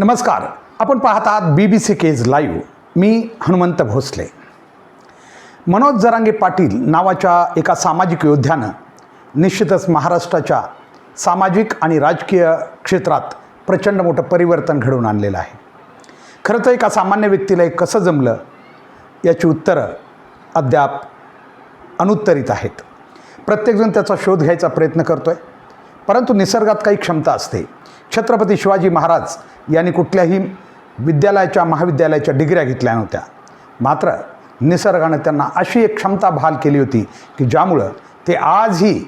नमस्कार. आपण पाहत आहात B B C Kej live मी हनुमंत भोसले. मनोज जरांगे पाटील नावाच्या एका सामाजिक योद्ध्यानं निश्चितच महाराष्ट्राच्या सामाजिक आणि राजकीय क्षेत्रात प्रचंड मोठं परिवर्तन घडवून आणलेलं आहे. खरं तर एका सामान्य व्यक्तीला एक कसं जमलं याची उत्तरं अद्याप अनुत्तरित आहेत. प्रत्येकजण त्याचा शोध घ्यायचा प्रयत्न करतो आहे परंतु निसर्गात काही क्षमता असते. छत्रपती शिवाजी महाराज यांनी कुठल्याही विद्यालयाच्या महाविद्यालयाच्या डिग्र्या घेतल्या नव्हत्या. मात्र निसर्गानं त्यांना अशी एक क्षमता बहाल केली होती की ज्यामुळं ते आजही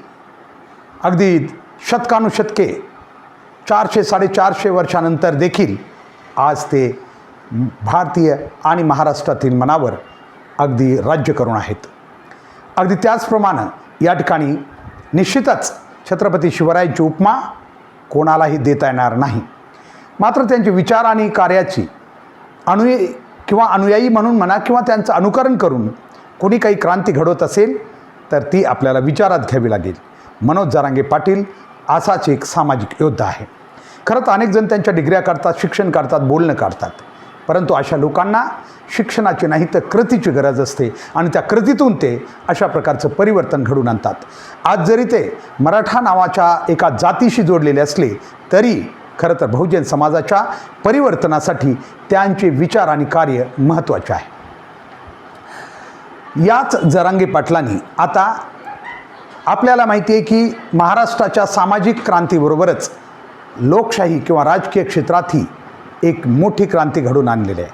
अगदी शतकानुशतके चारशे साडेचारशे वर्षानंतर देखील आज ते भारतीय आणि महाराष्ट्रातील मनावर अगदी राज्य करून आहेत. अगदी त्याचप्रमाणे या ठिकाणी निश्चितच छत्रपती शिवरायांची उपमा कोणालाही देता येणार नाही. मात्र त्यांचे विचार आणि कार्याची अनुयायी किंवा अनुयायी म्हणून म्हणा किंवा त्यांचं अनुकरण करून कोणी काही क्रांती घडवत असेल तर ती आपल्याला विचारात घ्यावी लागेल. मनोज जरांगे पाटील असाच एक सामाजिक योद्धा आहे. खरं तर अनेक जण त्यांच्या डिग्र्या काढतात शिक्षण काढतात बोलणं काढतात परंतु अशा लोकांना शिक्षणाची नाही तर कृतीची गरज असते आणि त्या कृतीतून ते अशा प्रकारचं परिवर्तन घडून आणतात. आज जरी ते मराठा नावाच्या एका जातीशी जोडलेले असले तरी खरं तर बहुजन समाजाच्या परिवर्तनासाठी त्यांचे विचार आणि कार्य महत्त्वाचे आहे. याच जरांगे पाटलांनी आता आपल्याला माहिती आहे की महाराष्ट्राच्या सामाजिक क्रांतीबरोबरच लोकशाही किंवा राजकीय क्षेत्रातही एक मोठी क्रांती घडून आणलेली आहे.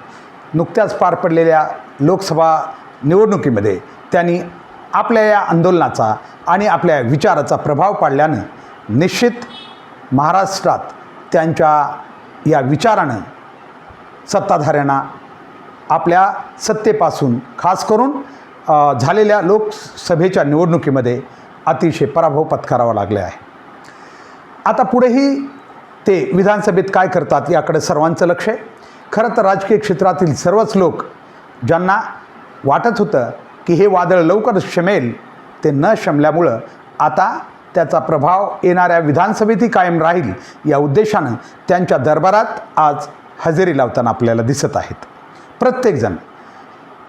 नुकत्याच पार पडलेल्या लोकसभा निवडणुकीमध्ये त्यांनी आपल्या या आंदोलनाचा आणि आपल्या विचाराचा प्रभाव पाडल्यानं निश्चित महाराष्ट्रात त्यांच्या या विचारानं सत्ताधाऱ्यांना आपल्या सत्तेपासून खास करून झालेल्या लोकसभेच्या निवडणुकीमध्ये अतिशय पराभव पत्करावा लागला आहे. आता पुढेही ते विधानसभेत काय करतात याकडे सर्वांचं लक्ष आहे. खरं तर राजकीय क्षेत्रातील सर्वच लोक ज्यांना वाटत होतं की हे वादळ लवकरच शमेल ते न शमल्यामुळं आता त्याचा प्रभाव येणाऱ्या विधानसभेतही कायम राहील या उद्देशानं त्यांच्या दरबारात आज हजेरी लावताना आपल्याला दिसत आहेत. प्रत्येकजण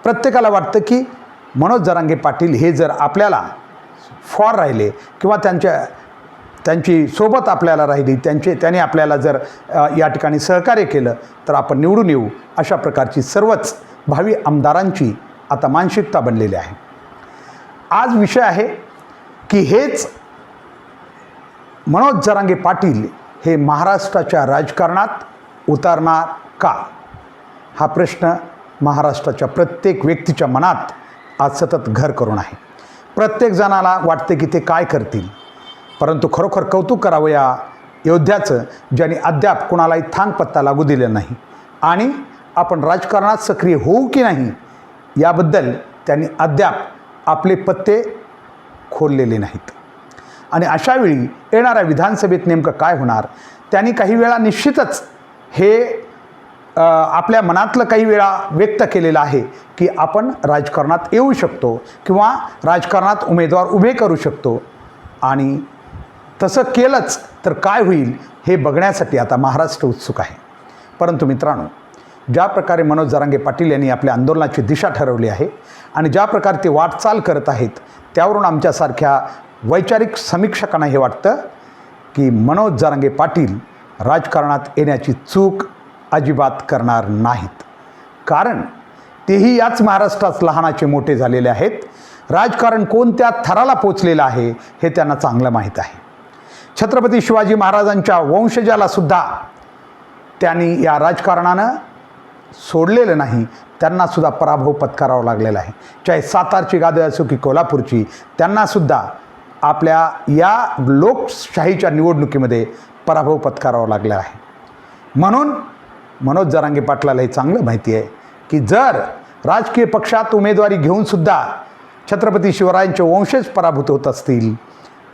प्रत्येकाला वाटतं की मनोज जरांगे पाटील हे जर आपल्याला फॉर राहिले किंवा त्यांच्या त्यांची सोबत आपल्याला राहिली त्यांचे त्याने आपल्याला जर या ठिकाणी सहकार्य केलं तर आपण निवडून येऊ अशा प्रकारची सर्वच भावी आमदारांची आता मानसिकता बनलेली आहे. आज विषय आहे की हेच मनोज जरांगे पाटील हे महाराष्ट्राच्या राजकारणात उतरणार का? हा प्रश्न महाराष्ट्राच्या प्रत्येक व्यक्तीच्या मनात आज सतत घर करून आहे. प्रत्येक जणाला वाटते की ते काय करतील? परंतु खरोखर कौतुक करावं या योद्ध्याचं ज्यांनी अद्याप कुणालाही थांग पत्ता लागू दिला नाही. आणि आपण राजकारणात सक्रिय होऊ की नाही याबद्दल त्यांनी अद्याप आपले पत्ते खोललेले नाहीत. आणि अशावेळी येणाऱ्या विधानसभेत नेमकं काय होणार? त्यांनी काही वेळा निश्चितच हे आपल्या मनातलं काही वेळा व्यक्त केलेलं आहे की आपण राजकारणात येऊ शकतो किंवा राजकारणात उमेदवार उभे करू शकतो. आणि तसं केलंच तर काय होईल हे बघण्यासाठी आता महाराष्ट्र उत्सुक आहे. परंतु मित्रांनो ज्या प्रकारे मनोज जरांगे पाटील यांनी आपल्या आंदोलनाची दिशा ठरवली आहे आणि ज्या प्रकारे ते वाटचाल करत आहेत त्यावरून आमच्यासारख्या वैचारिक समीक्षकांना हे वाटतं की मनोज जरांगे पाटील राजकारणात येण्याची चूक अजिबात करणार नाहीत. कारण तेही याच महाराष्ट्रात लहानाचे मोठे झालेले आहेत. राजकारण कोणत्या थराला पोचलेलं आहे हे त्यांना चांगलं माहीत आहे. छत्रपती शिवाजी महाराजांच्या वंशजाला सुद्धा त्यांनी या राजकारणानं सोडलेलं नाही. त्यांनासुद्धा पराभव पत्करावा लागलेला आहे. चाहे सातारची गादी असो की कोल्हापूरची त्यांनासुद्धा आपल्या या लोकशाहीच्या निवडणुकीमध्ये पराभव पत्करावा लागला आहे. म्हणून मनोज जरांगे पाटलाला हे चांगलं माहिती आहे की जर राजकीय पक्षात उमेदवारी घेऊनसुद्धा छत्रपती शिवरायांचे वंशज पराभूत होत असतील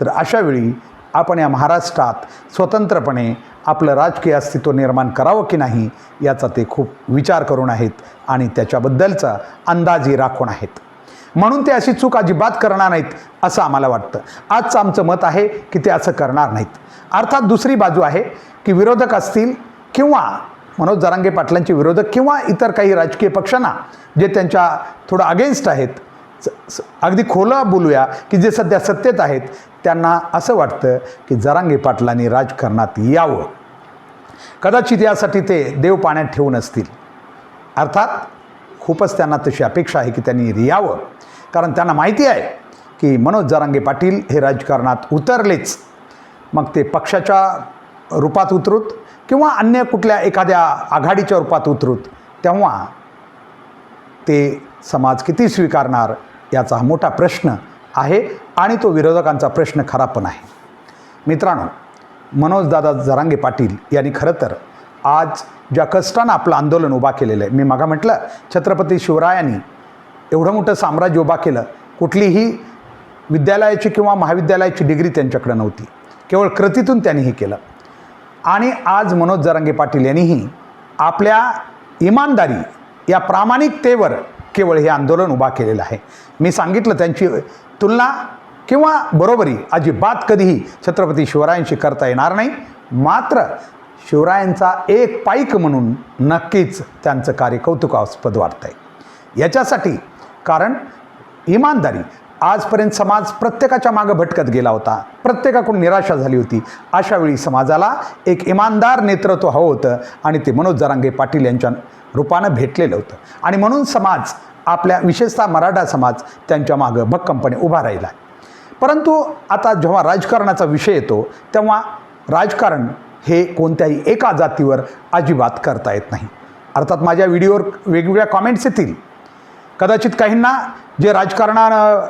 तर अशावेळी आपण या महाराष्ट्रात स्वतंत्रपणे आपलं राजकीय अस्तित्व निर्माण करावं की नाही याचा ते खूप विचार करून आहेत आणि त्याच्याबद्दलचा अंदाजही राखून आहेत. म्हणून ते अशी चूक अजिबात करणार नाहीत असं आम्हाला वाटतं. आजचं आमचं मत आहे की ते असं करणार नाहीत. अर्थात दुसरी बाजू आहे की विरोधक असतील किंवा मनोज जरांगे पाटलांचे विरोधक किंवा इतर काही राजकीय पक्षांना जे त्यांच्या थोडं अगेन्स्ट आहेत अगदी खोलं बोलूया की जे सध्या सत्तेत आहेत त्यांना असं वाटतं की जरांगे पाटलांनी राजकारणात यावं. कदाचित यासाठी ते देव पाण्यात ठेवून असतील. अर्थात खूपच त्यांना तशी अपेक्षा आहे की त्यांनी यावं. कारण त्यांना माहिती आहे की मनोज जरांगे पाटील हे राजकारणात उतरलेच. मग ते पक्षाच्या रूपात उतरूत किंवा अन्य कुठल्या एखाद्या आघाडीच्या रूपात उतरूत तेव्हा ते समाज किती स्वीकारणार याचा हा मोठा प्रश्न आहे आणि तो विरोधकांचा प्रश्न खरा पण आहे. मित्रांनो मनोजदादा जरांगे पाटील यांनी खरं तर आज ज्या कष्टानं आपलं आंदोलन उभा केलेलं आहे मी मागा म्हटलं छत्रपती शिवरायांनी एवढं मोठं साम्राज्य उभा केलं कुठलीही विद्यालयाची किंवा महाविद्यालयाची डिग्री त्यांच्याकडे नव्हती. केवळ कृतीतून त्यांनी हे केलं. आणि आज मनोज जरांगे पाटील यांनीही आपल्या इमानदारी या प्रामाणिकतेवर केवळ हे आंदोलन उभा केलेलं आहे. मी सांगितलं त्यांची तुलना किंवा बरोबरी अजिबात कधीही छत्रपती शिवरायांशी करता येणार नाही. मात्र शिवरायांचा एक पाईक म्हणून नक्कीच त्यांचं कार्य कौतुकास्पद वाटतं आहे याच्यासाठी कारण इमानदारी आजपर्यंत समाज प्रत्येकाच्या मागं भटकत गेला होता. प्रत्येकाकडून निराशा झाली होती. अशावेळी समाजाला एक इमानदार नेतृत्व हवं होतं आणि ते मनोज जरांगे पाटील यांच्या रूपानं भेटलेलं होतं. आणि म्हणून समाज आपल्या विशेषतः मराठा समाज त्यांच्या मागं भक्कमपणे उभा राहिला. परंतु आता जेव्हा राजकारणाचा विषय येतो तेव्हा राजकारण हे कोणत्याही एका जातीवर अजिबात करता येत नाही. अर्थात माझ्या व्हिडिओवर वेगवेगळ्या कॉमेंट्स येतील. कदाचित काहींना जे राजकारणानं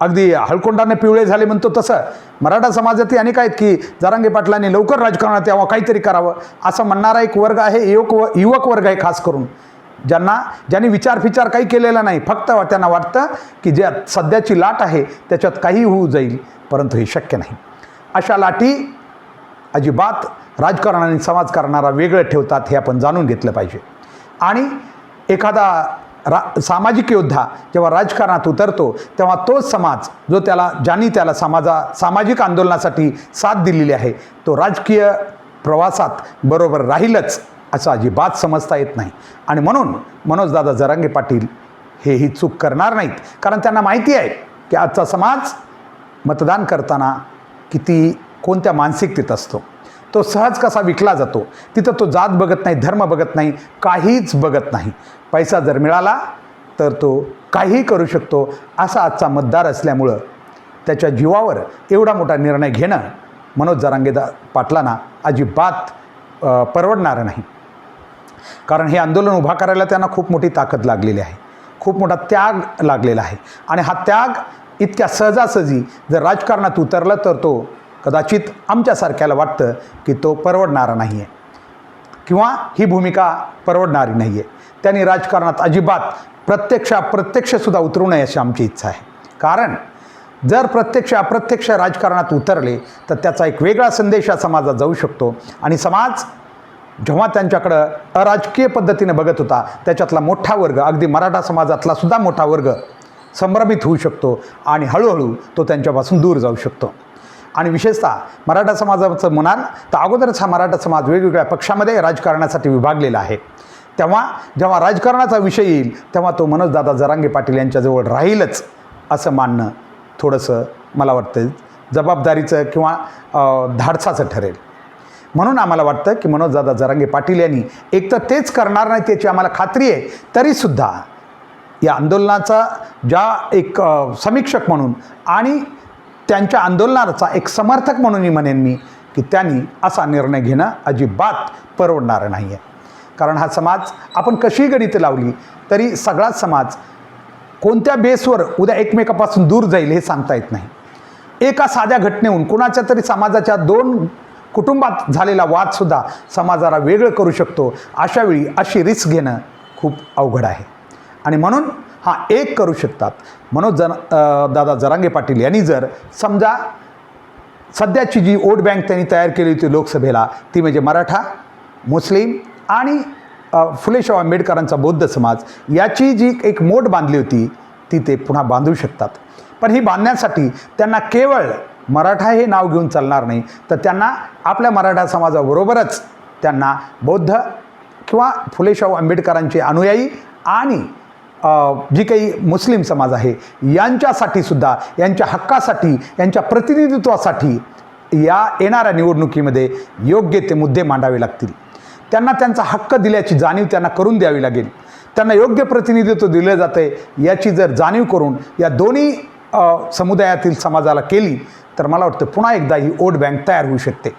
अगदी हळकोंडाने पिवळे झाले म्हणतो तसं. मराठा समाजातही अनेक आहेत की जरांगे पाटलांनी लवकर राजकारणात यावं काहीतरी करावं. असं म्हणणारा एक वर्ग आहे युवक व युवक वर्ग आहे खास करून. ज्यांना ज्यांनी विचार फिचार काही केलेला नाही फक्त त्यांना वाटतं की जे सध्याची लाट आहे त्याच्यात काही होऊ जाईल परंतु हे शक्य नाही. अशा लाटी अजिबात राजकारण आणि समाजकारणाला वेगळं ठेवतात हे आपण जाणून घेतलं पाहिजे. आणि एखादा रा सामाजिक योद्धा जेव्हा राजकारणात उतरतो तेव्हा तोच समाज जो त्याला ज्यांनी त्याला समाजा सामाजिक आंदोलनासाठी साथ दिलेली आहे तो राजकीय प्रवासात बरोबर राहीलच असं अजिबात समजता येत नाही. आणि म्हणून मनोजदादा जरांगे पाटील हे ही चूक करणार नाहीत. कारण त्यांना माहिती आहे की आजचा समाज मतदान करताना किती कोणत्या मानसिकतेत असतो. तो सहज कसा विकला जातो तिथं तो जात बघत नाही धर्म बघत नाही काहीच बघत नाही. पैसा जर मिळाला तर तो काहीही करू शकतो असा आजचा मतदार असल्यामुळं त्याच्या जीवावर एवढा मोठा निर्णय घेणं मनोज जरांगेदा पाटलांना अजिबात परवडणारं नाही. कारण हे आंदोलन उभा करायला त्यांना खूप मोठी ताकद लागलेली आहे. खूप मोठा त्याग लागलेला आहे. आणि हा त्याग इतक्या सहजासहजी जर राजकारणात उतरला तर तो कदाचित आमच्यासारख्याला वाटतं की तो परवडणारा नाही आहे किंवा ही भूमिका परवडणारी नाही आहे त्यांनी राजकारणात अजिबात प्रत्यक्ष अप्रत्यक्षसुद्धा उतरू नये अशी आमची इच्छा आहे. कारण जर प्रत्यक्ष अप्रत्यक्ष राजकारणात उतरले तर त्याचा एक वेगळा संदेश या समाजात जाऊ शकतो. आणि समाज जेव्हा त्यांच्याकडं अराजकीय पद्धतीने बघत होता त्याच्यातला मोठा वर्ग अगदी मराठा समाजातला सुद्धा मोठा वर्ग संभ्रमित होऊ शकतो आणि हळूहळू तो त्यांच्यापासून दूर जाऊ शकतो. आणि विशेषतः मराठा समाजाचं म्हणाल तर अगोदरच हा मराठा समाज वेगवेगळ्या पक्षामध्ये राजकारणासाठी विभागलेला आहे. तेव्हा जेव्हा राजकारणाचा विषय येईल तेव्हा तो मनोजदादा जरांगे पाटील यांच्याजवळ राहीलच असं मानणं थोडंसं मला वाटतं जबाबदारीचं किंवा धाडसाचं ठरेल. म्हणून आम्हाला वाटतं की मनोजदादा जरांगे पाटील यांनी एक तर तेच करणार नाही त्याची आम्हाला खात्री आहे तरीसुद्धा या आंदोलनाचा ज्या एक समीक्षक म्हणून आणि त्यांच्या आंदोलनाचा एक समर्थक म्हणूनही म्हणेन मी की त्यांनी असा निर्णय घेणं अजिबात परवडणारं नाही आहे कारण हा समाज आपण कशी गणित लावली तरी सगळाच समाज कोणत्या बेसवर उद्या एकमेकापासून दूर जाईल हे सांगता येत नाही. एका साध्या घटनेहून कुणाच्या तरी समाजाच्या दोन कुटुंबात झालेला वादसुद्धा समाजाला वेगळं करू शकतो अशावेळी अशी रिस्क घेणं खूप अवघड आहे. आणि म्हणून हा एक करू शकतात. मनोज जन दादा जरांगे पाटील यांनी जर समजा सध्याची जी वोट बँक त्यांनी तयार केली होती लोकसभेला ती म्हणजे मराठा मुस्लिम आणि फुलेशाह आंबेडकरांचा बौद्ध समाज याची जी एक मोठ बांधली होती ती ते पुन्हा बांधू शकतात. पण ही बांधण्यासाठी त्यांना केवळ मराठा हे नाव घेऊन चालणार नाही तर त्यांना आपल्या मराठा समाजाबरोबरच त्यांना बौद्ध किंवा फुलेशाहू आंबेडकरांचे अनुयायी आणि जी काही मुस्लिम समाज आहे यांच्यासाठी सुद्धा यांच्या हक्कासाठी यांच्या प्रतिनिधित्वासाठी या येणाऱ्या निवडणुकीमध्ये योग्य ते मुद्दे मांडावे लागतील. त्यांना त्यांचा हक्क दिल्याची जाणीव त्यांना करून द्यावी लागेल. त्यांना योग्य प्रतिनिधित्व दिलं जातं आहे याची जर जाणीव करून या दोन्ही समुदायातील समाजाला केली तर मला वाटतं पुन्हा एकदा ही वोट बँक तयार होऊ शकते.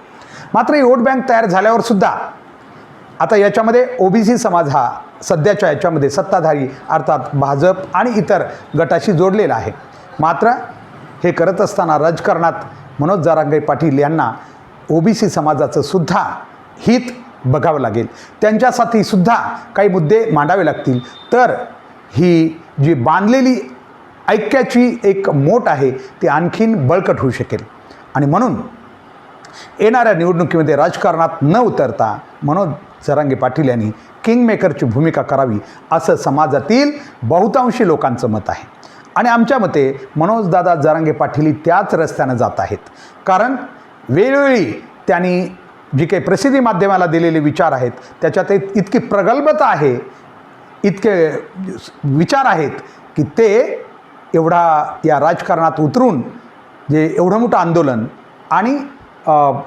मात्र ही वोट बँक तयार झाल्यावर सुद्धा आता याच्यामध्ये ओबीसी समाज हा सध्याच्या याच्यामध्ये सत्ताधारी अर्थात भाजप आणि इतर गटाशी जोडलेला आहे. मात्र हे करत असताना राजकारणात मनोज जारांगे पाटील यांना ओबीसी समाजाचं सुद्धा हित बघावं लागेल. त्यांच्यासाठी सुद्धा काही मुद्दे मांडावे लागतील. तर ही जी बांधलेली ऐक्याची एक मोठ आहे ती आणखीन बळकट होऊ शकेल. आणि म्हणून येणाऱ्या निवडणुकीमध्ये राजकारणात न उतरता मनोज जरांगे पाटील यांनी किंगमेकरची भूमिका करावी असं समाजातील बहुतांशी लोकांचं मत आहे. आणि आमच्या मते मनोजदादा जरांगे पाटील त्याच रस्त्यानं जात आहेत. कारण वेळोवेळी त्यांनी जी काही प्रसिद्धी माध्यमाला दिलेले विचार आहेत त्याच्यात इतकी प्रगल्भता आहे इतके विचार आहेत की ते एवढा या राजकारणात उतरून जे एवढं मोठं आंदोलन आणि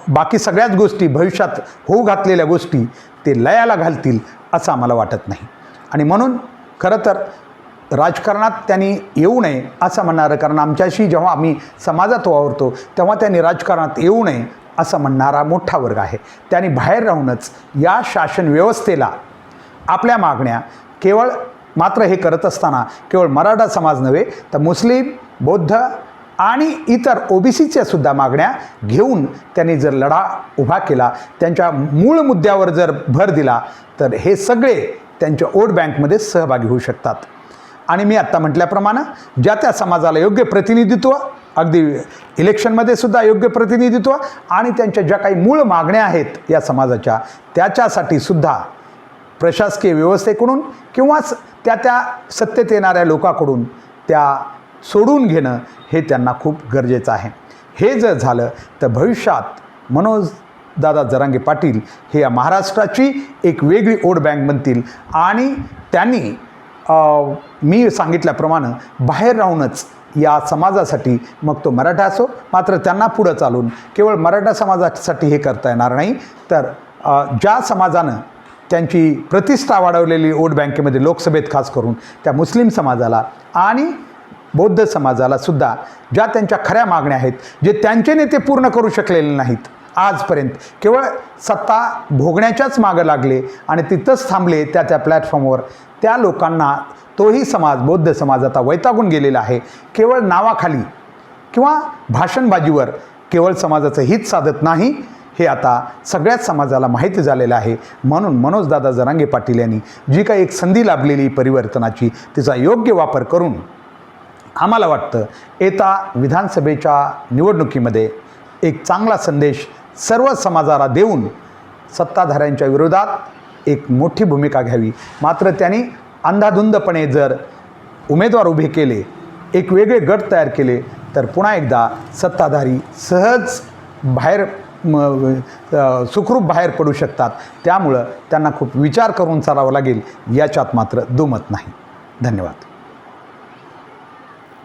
बाकी सगळ्याच गोष्टी भविष्यात होऊ घातलेल्या गोष्टी ते लयाला घालतील असं आम्हाला वाटत नाही. आणि म्हणून खरं तर राजकारणात त्यांनी येऊ नये असं म्हणणारं कारण आमच्याशी जेव्हा आम्ही समाजात वावरतो तेव्हा त्यांनी राजकारणात येऊ नये असं म्हणणारा मोठा वर्ग आहे. त्यांनी बाहेर राहूनच या शासन व्यवस्थेला आपल्या मागण्या केवळ मात्र हे करत असताना केवळ मराठा समाज नव्हे तर मुस्लिम बौद्ध आणि इतर ओबीसीच्या सुद्धा मागण्या घेऊन त्यांनी जर लढा उभा केला त्यांच्या मूळ मुद्द्यावर जर भर दिला तर हे सगळे त्यांच्या वोट बँकमध्ये सहभागी होऊ शकतात. आणि मी आत्ता म्हटल्याप्रमाणे ज्या त्या समाजाला योग्य प्रतिनिधित्व अगदी इलेक्शनमध्ये सुद्धा योग्य प्रतिनिधित्व आणि त्यांच्या ज्या काही मूळ मागण्या आहेत या समाजाच्या त्याच्यासाठी सुद्धा प्रशासकीय व्यवस्थेकडून किंवा त्या त्या सत्तेत येणाऱ्या लोकांकडून त्या सोडून घेणं हे त्यांना खूप गरजेचं आहे. हे जर झालं तर भविष्यात मनोज दादा जरांगे पाटील हे या महाराष्ट्राची एक वेगळी ओढ बँक बनतील. आणि त्यांनी मी सांगितल्याप्रमाणे बाहेर राहूनच या समाजासाठी मग तो मराठा असो मात्र त्यांना पुढं चालून केवळ मराठा समाजासाठी हे करता येणार नाही. तर ज्या समाजानं त्यांची प्रतिष्ठा वाढवलेली वोट बँकेमध्ये लोकसभेत खास करून त्या मुस्लिम समाजाला आणि बौद्ध समाजाला सुद्धा ज्या त्यांच्या खऱ्या मागण्या आहेत जे त्यांचे नेते पूर्ण करू शकलेले नाहीत आजपर्यंत केवळ सत्ता भोगण्याच्याच मागं लागले आणि तिथंच थांबले त्या त्या प्लॅटफॉर्मवर त्या लोकांना तोही समाज बौद्ध समाज आता वैतागून गेलेला आहे. केवळ नावाखाली किंवा भाषणबाजीवर केवळ समाजाचं हित साधत नाही हे आता सगळ्याच समाजाला माहिती झालेलं आहे. म्हणून मनोजदादा जरांगे पाटील यांनी जी काही एक संधी लाभलेली परिवर्तनाची तिचा योग्य वापर करून आम्हाला वाटतं येता विधानसभेच्या निवडणुकीमध्ये एक चांगला संदेश सर्व समाजाला देऊन सत्ताधाऱ्यांच्या विरोधात एक मोठी भूमिका घ्यावी. मात्र त्यांनी अंधाधुंदपणे जर उमेदवार उभे केले एक वेगळे गट तयार केले तर पुन्हा एकदा सत्ताधारी सहज बाहेर सुखरूप बाहेर पडू शकतात. त्यामुळं त्यांना खूप विचार करून चालावं लागेल याच्यात मात्र दुमत नाही. धन्यवाद.